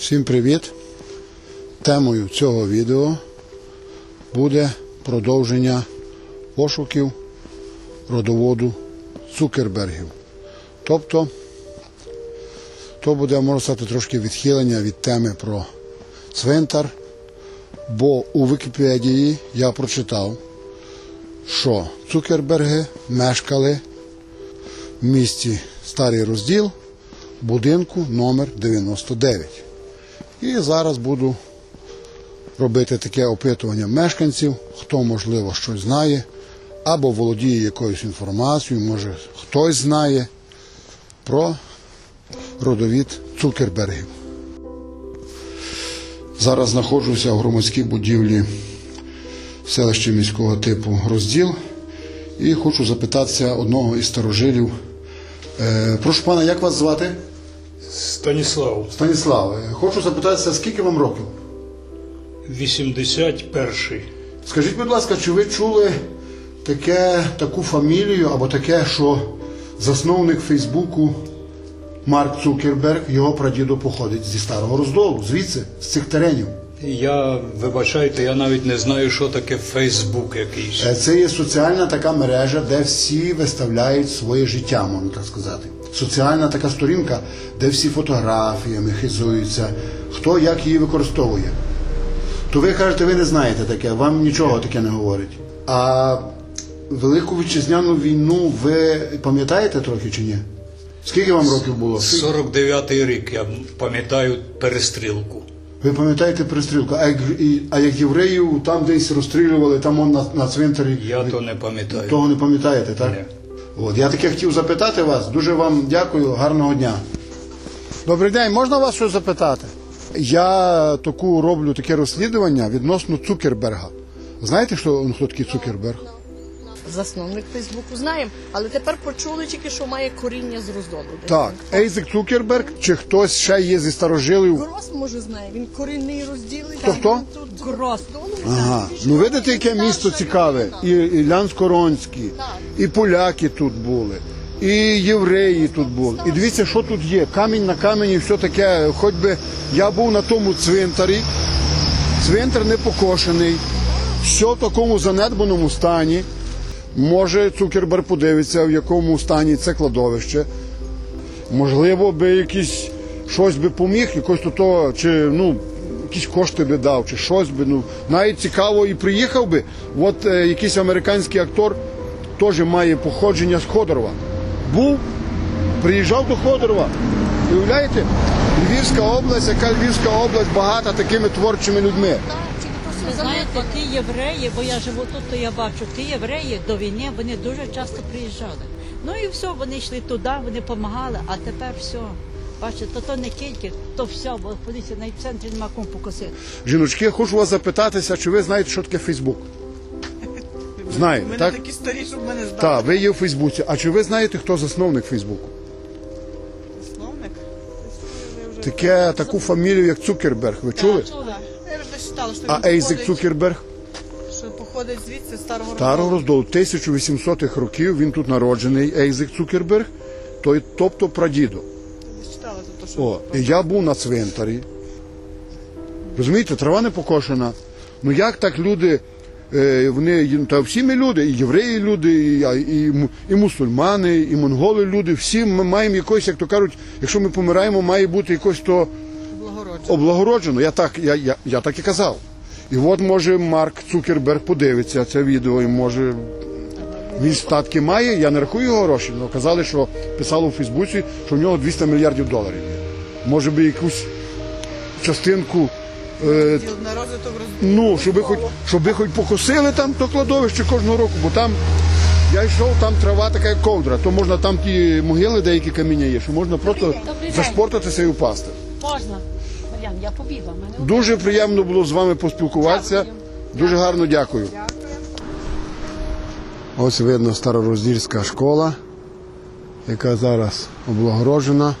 Всім привіт! Темою цього відео буде продовження пошуків родоводу Цукербергів. Тобто, то буде, можна сказати, трошки відхилення від теми про цвинтар, бо у Вікіпедії я прочитав, що Цукерберги мешкали в місті Старий Розділ, будинку номер 99. І зараз буду робити таке опитування мешканців, хто, можливо, щось знає, або володіє якоюсь інформацією, може хтось знає про родовід Цукербергів. Зараз знаходжуся в громадській будівлі селища міського типу розділ і хочу запитатися одного із старожилів. Е, прошу пана, як вас звати? Станіслав, Станіслав, е, хочу запитатися, скільки вам років? 81-й. Скажіть, будь ласка, чи ви чули таке, таку фамілію або таке, що засновник Фейсбуку Марк Цукерберг, його прадідо походить зі старого роздолу, звідси, з цих теренів. Я, вибачайте, я навіть не знаю, що таке Фейсбук якийсь. Е, Це є соціальна така мережа, де всі виставляють своє життя, можна так сказати. Соціальна така сторінка, де всі фотографіями хизуються, хто як її використовує. То ви кажете, ви не знаєте таке, вам нічого таке не говорить. А Велику вітчизняну війну ви пам'ятаєте трохи чи ні? Скільки вам років було? 49-й рік, я пам'ятаю перестрілку. Ви пам'ятаєте перестрілку? А як, і- а як євреїв там десь розстрілювали, там он на, на цвинтарі. Я то не пам'ятаю. Того не пам'ятаєте, так? Ні. От, я таке хотів запитати вас. Дуже вам дякую, гарного дня. Добрий день, можна вас щось запитати? Я таку роблю таке розслідування відносно Цукерберга. Знаєте, що, хто такий Цукерберг? Засновник Фейсбуку знаємо, але тепер почули тільки, що має коріння з роздолу. Так, там. Ейзек Цукерберг чи хтось ще є зі старожилів? Грос може знає, він корінний розділи. Хто, хто? Тут Грос. Ага. Ну видите, яке місто цікаве. І, і Лянськоронський, і поляки тут були, і євреї тут були. І дивіться, що тут є. Камінь на камені, все таке. Хоч би я був на тому цвинтарі, цвинтар не покошений, все в такому занедбаному стані. Може, Цукерберг подивиться, в якому стані це кладовище. Можливо, би якийсь щось би поміг, якось то, то чи ну якісь кошти би дав, чи щось би. Ну навіть цікаво і приїхав би. От е, якийсь американський актор теж має походження з Ходорова. Був, приїжджав до Ходорова. Уявляєте, Львівська область, яка Львівська область багата такими творчими людьми. Ви знаєте, ті євреї, бо я живу тут, то я бачу, ті євреї до війни вони дуже часто приїжджали. Ну і все, вони йшли туди, вони допомагали, а тепер все. Бачите, то, то не тільки, то все, бо подивіться, навіть в центрі нема кому покосити. Жіночки, я хочу вас запитатися, чи ви знаєте, що таке Фейсбук? Знаєте, Ми так? такі старі, щоб мене здати. Так, ви є в Фейсбуці. А чи ви знаєте, хто засновник Фейсбуку? Засновник. Таке, таку фамілію, як Цукерберг. Ви чули? Так. Що А він Ейзек походить, Цукерберг що походить звідси з старого старого роздолу. роздолу 1800-х років. Він тут народжений, Ейзек Цукерберг, той, тобто прадідо. Що О, і я був на цвинтарі. Розумієте, трава не покошена. Ну як так люди, е, вони, та всі ми люди, і євреї люди, і, а, і, му- і мусульмани, і монголи люди, всі ми маємо якось, як то кажуть, якщо ми помираємо, має бути якось то. Облагороджено. Я так, я, я, я так і казав. І от може Марк Цукерберг подивиться це відео і може. Він статки має, я не рахую його гроші, але казали, що писало у Фейсбуці, що в нього 200 мільярдів доларів є. Може би якусь частинку, е, ну, щоб хоч, щоб хоч покосили там то кладовище кожного року, бо там я йшов, там трава така як ковдра, то можна там ті могили, деякі каміння є, що можна просто зашпортатися і упасти. Можна. Я побігла. Мене Дуже приємно було з вами поспілкуватися. Дуже гарно дякую. Ось видно старороздільська школа, яка зараз облагороджена.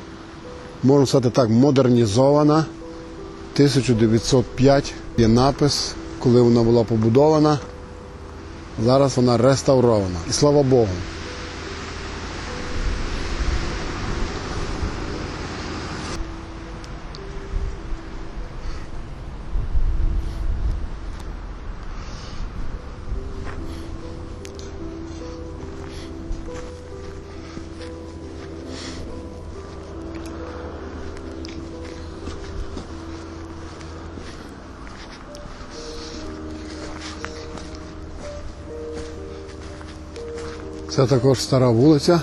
Можна сказати так, модернізована. 1905 є напис, коли вона була побудована. Зараз вона реставрована. І слава Богу. Це також стара вулиця.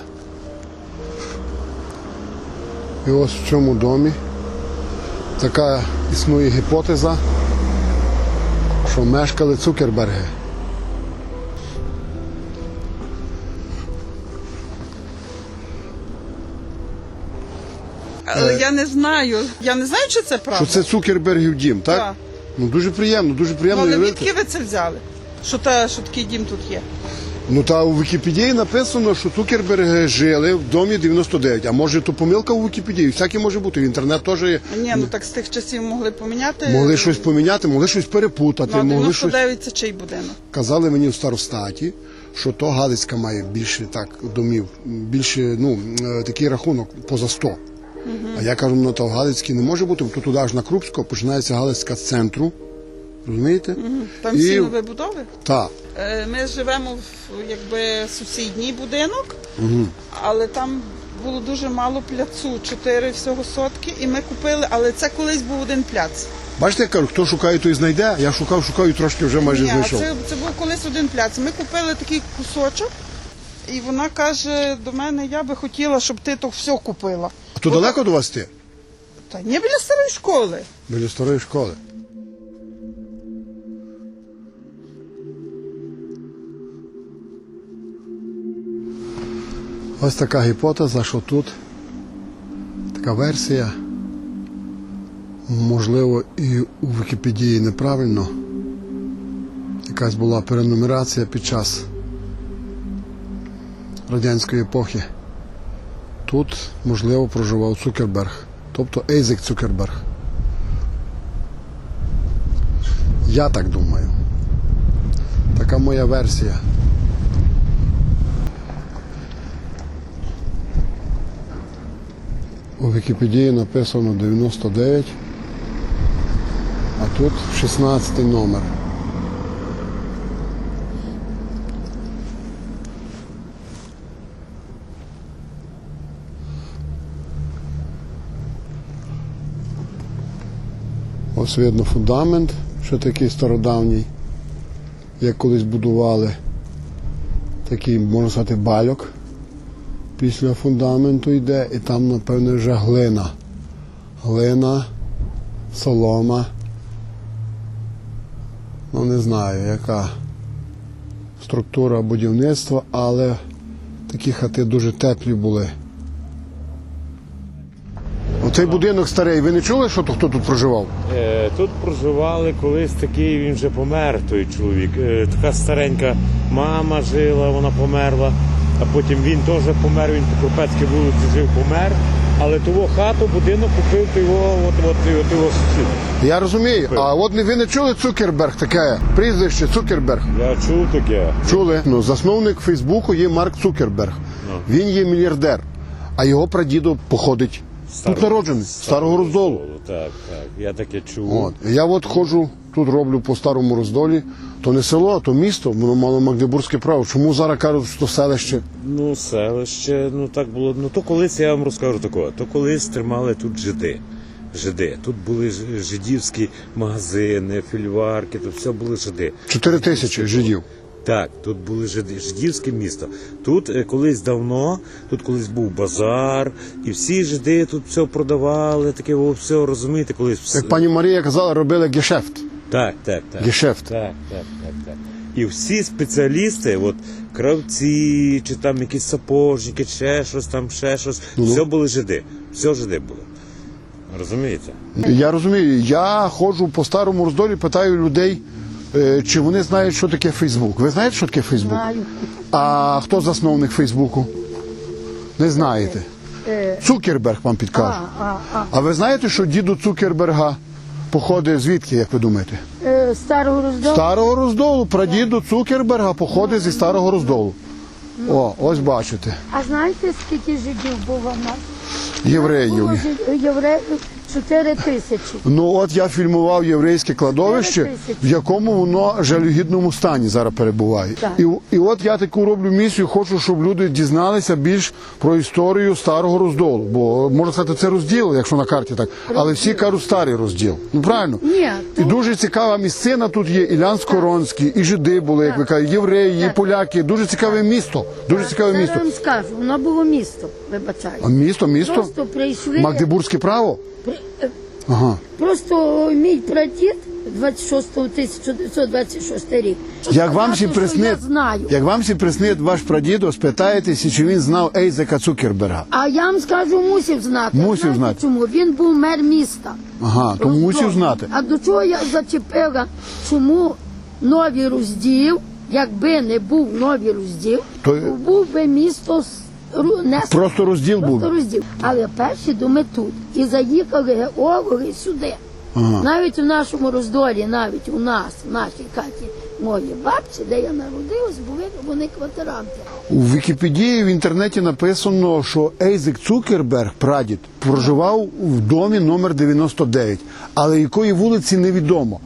І ось в цьому домі така існує гіпотеза, що мешкали Цукерберги. Але я не знаю. Я не знаю, чи це правда. Що це Цукербергів дім, так? Так. Ну дуже приємно, дуже Ну, приємно. але уявити. відки ви це взяли? Що, та, що такий дім тут є? Ну та у Вікіпедії написано, що Цукерберги жили в домі 99. А може то помилка у Вікіпедії? Всяке може бути. В інтернет теж є. Ні, ну так з тих часів могли поміняти. Могли щось поміняти, могли щось перепутати, Ну, а могли щось. 99 це чий будинок? Казали мені в старостаті, що то Галицька має більше так домів, більше ну е, такий рахунок поза 100. А я кажу, ну то Галицький не може бути, бо туди аж на Крупського починається Галицька з центру. Розумієте? Там І- всі нові будови. Так. Е, Ми живемо в якби сусідній будинок, але там було дуже мало пляцу, 4 всього сотки, і ми купили, але це колись був один пляц. Бачите, я кажу, хто шукає, той знайде. Я шукав, і трошки вже майже Ні, знайшов. це, це був колись один пляц. Ми купили такий кусочок, і вона каже до мене, я би хотіла, щоб ти то все купила. А то далеко до вас ти? Та ні біля старої школи. Біля старої школи. Ось така гіпотеза, що тут така версія. Можливо, і у Вікіпедії неправильно. Якась була перенумерація під час радянської епохи. Тут, можливо, проживав Цукерберг, тобто Ейзек Цукерберг. Я так думаю. Така моя версія. У Вікіпедії написано 99, а тут 16 номер. Ось видно фундамент, що такий стародавній, як колись будували. Такий, можна сказати, бальок. Після фундаменту йде, і там, напевно, вже глина. Глина, солома. Ну, не знаю, яка структура будівництва, але такі хати дуже теплі були. Оцей будинок старий, ви не чули, що хто тут проживав? Е, Тут проживали колись такий, він вже помер, той чоловік. Е, Така старенька мама жила, вона померла, а потім він теж помер, він по Кропецькій вулиці жив, помер. Але того хату, будинок купив то його, от, от, от його сусід. Я розумію. А от ви не чули Цукерберг таке прізвище Цукерберг? Я чув таке. Чули? Ну, засновник Фейсбуку є Марк Цукерберг. Він є мільярдер, а його прадідо походить. Тут народжений, з старого роздолу. Так, так. Я таке чув. От. Я от ходжу, тут роблю по старому роздолі. То не село, то місто, воно мало магдебурзьке право. Чому зараз кажуть, що селище? Ну, селище, ну так було. Ну то колись я вам розкажу такого. То колись тримали тут жиди. Жиди. Тут були ж- жидівські магазини, фільварки, тут все були жиди. Чотири тисячі жидів. Так, тут були жиди, жидівське місто. Тут е, колись давно, тут колись був базар, і всі жиди тут все продавали, таке о, все розумієте, колись все. Як пані Марія казала, робили гешефт. Так, так, так. Гешефт. Так, так, так, так. І всі спеціалісти, от кравці, чи там якісь сапожники, ще щось там, ще щось, все були жиди. Все жиди були. Розумієте? Я розумію, я ходжу по старому роздолі, питаю людей, е, чи вони знають, що таке Фейсбук. Ви знаєте, що таке Фейсбук? Знаю. А хто засновник Фейсбуку? Не знаєте. Цукерберг вам підкаже. А, а, а. А ви знаєте, що діду Цукерберга походить звідки, як ви думаєте? Е, старого роздолу. Старого роздолу. Прадіду Цукерберга походить зі старого роздолу. О, ось бачите. А знаєте, скільки жидів було в нас? Було Євреїв. жид- євреїв 4 тисячі. Ну от я фільмував єврейське кладовище, в якому воно жалюгідному стані зараз перебуває. Так. І, і от я таку роблю місію, хочу, щоб люди дізналися більш про історію старого роздолу. Бо можна сказати, це розділ, якщо на карті так. Але всі кажуть старий розділ. Ну правильно? Ні, І дуже цікава місцина тут є. І Лян Скоронський, і жиди були, як ви кажете, євреї, і поляки. Дуже цікаве місто. Дуже цікаве Зараз місто. вам скажу, воно було місто, вибачаю. А місто, місто? Просто прийшли. Магдебурзьке право? Ага. Просто мій прадід 26 1926 рік. Як вам всі Сказати, приснить, знаю. як вам всі приснить ваш прадідо, спитаєтеся, чи він знав Ейзека Цукерберга. А я вам скажу, мусив знати. Мусив Знаєте знати. Чому? Він був мер міста. Ага, то мусив знати. А до чого я зачепила? Чому новий розділ, якби не був новий розділ, То- був би місто ру- не Просто розділ був. Просто розділ. Але перші думи тут. І заїхали геологи сюди. Навіть у нашому роздолі, навіть у нас, в нашій хаті, мої бабці, де я народилась, були вони квартиранти. У Вікіпедії в інтернеті написано, що Ейзек Цукерберг, прадід, проживав в домі номер 99, але якої вулиці невідомо.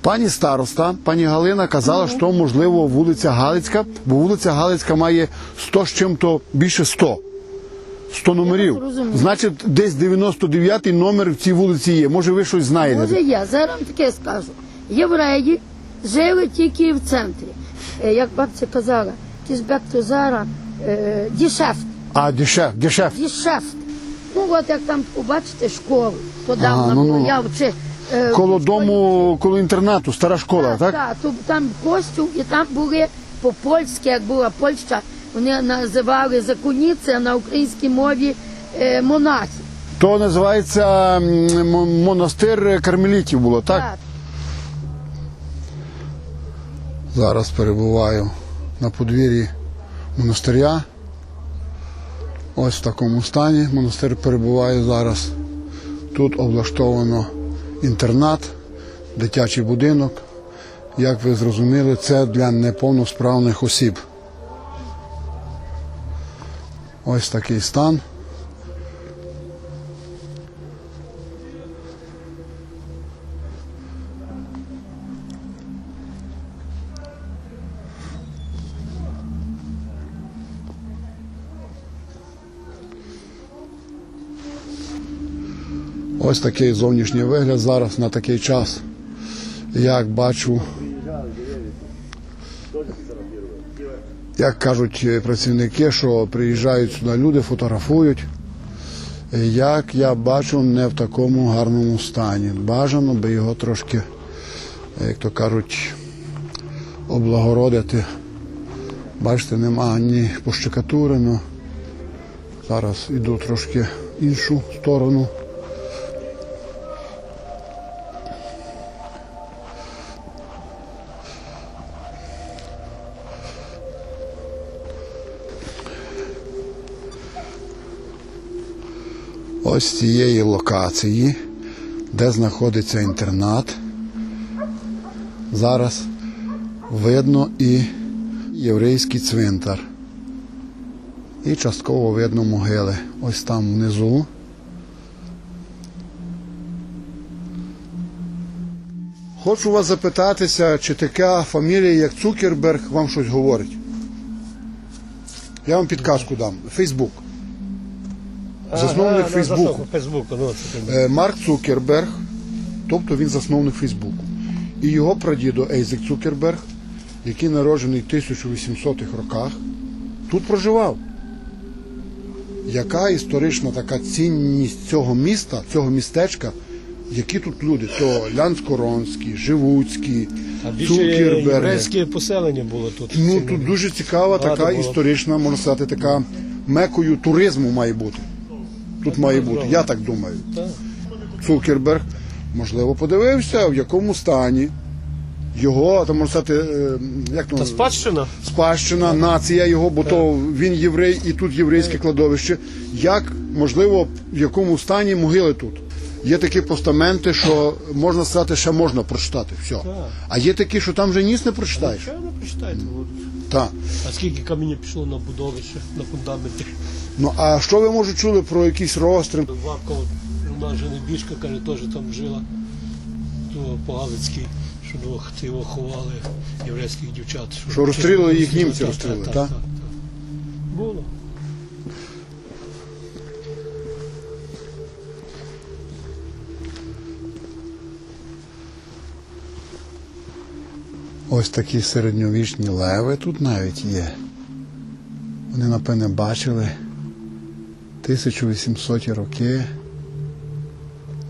Пані староста, пані Галина казала, що можливо вулиця Галицька, бо вулиця Галицька має 100 з чим-то більше 100. 100 номерів. Значить, десь 99-й номер в цій вулиці є. Може, ви щось знаєте? Може я зараз таке скажу. Євреї жили тільки в центрі. Е, Як бабця казала, тізбекто зараз е, дішефт. А, дешев, дешев. Дішефт. Ну от як там побачите школу, подавно Ага, ну, ну. було, я вчи. е, Коло дому, коло інтернату, стара школа, так? Так, то там костюм, і там були по-польськи, як була Польща, вони називали законіці, а на українській мові е, монахи. То називається м, м- монастир кармелітів було, так? Так. Зараз перебуваю на подвір'ї монастиря. Ось в такому стані монастир перебуває зараз. Тут облаштовано інтернат, дитячий будинок. Як ви зрозуміли, це для неповносправних осіб. Ось такий стан. Ось такий зовнішній вигляд зараз на такий час. Як бачу, як кажуть працівники, що приїжджають сюди люди, фотографують. Як я бачу, не в такому гарному стані. Бажано би його трошки, як то кажуть, облагородити. Бачите, нема ні пощекатурено. Зараз іду трошки іншу сторону. Ось цієї локації, де знаходиться інтернат. Зараз видно і єврейський цвинтар. І частково видно могили. Ось там внизу. Хочу вас запитатися, чи така фамілія, як Цукерберг, вам щось говорить? Я вам підказку дам. Фейсбук. Засновник Фейсбуку. Ну Е, Марк Цукерберг, тобто він засновник Фейсбуку. І його прадідо Ейзек Цукерберг, який народжений в 1800-х роках, тут проживав. Яка історична така цінність цього міста, цього містечка, які тут люди? То Лян Скоронський, Живуцький, Цукерберг. єврейське поселення було тут. Ну тут дуже цікава така історична, можна сказати, така мекою туризму має бути. Тут має бути, я так думаю. Цукерберг, можливо, подивився, в якому стані його, там можна сказати, е, як то, Та спадщина. спадщина, нація його, бо то він єврей і тут єврейське кладовище. Як, можливо, в якому стані могили тут? Є такі постаменти, що можна сказати, ще можна прочитати. Все. А є такі, що там вже ніс не прочитаєш. Що ви прочитаєте? От. Так. А скільки каміння пішло на будовище, на фундаменті? Ну а що ви може чули про якийсь розстріл? Вавкало, ну, Одна женебіжка, каже, теж там жила. То по-галицькій, що двох його ховали єврейських дівчат. Що розстрілили їх німці, розстрілили, так, так. Було. Ось такі середньовічні леви тут навіть є. Вони, напевне, бачили 1800 роки.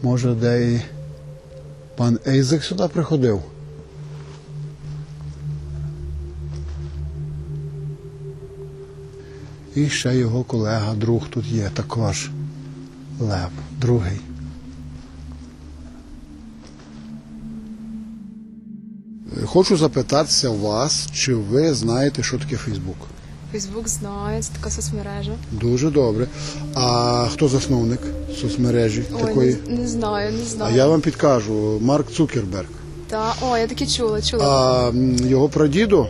Може, де і пан Ейзек сюди приходив. І ще його колега, друг тут є також. Лев, другий. Хочу запитатися вас, чи ви знаєте, що таке Фейсбук? Фейсбук знаю, це така соцмережа. Дуже добре. А хто засновник соцмережі Ой, такої? не, не знаю, не А я вам підкажу, Марк Цукерберг. Та, о, я таки чула, чула. А його прадідо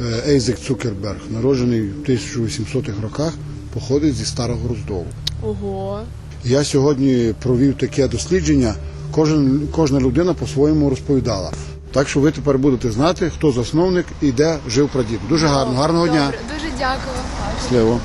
е, Ейзек Цукерберг, народжений в 1800-х роках, походить зі Старого Роздолу. Ого. Я сьогодні провів таке дослідження. Кожен, кожна людина по-своєму розповідала. Так що ви тепер будете знати, хто засновник і де жив прадід. Дуже гарно, гарного дня. Дуже дякую. Щасливо.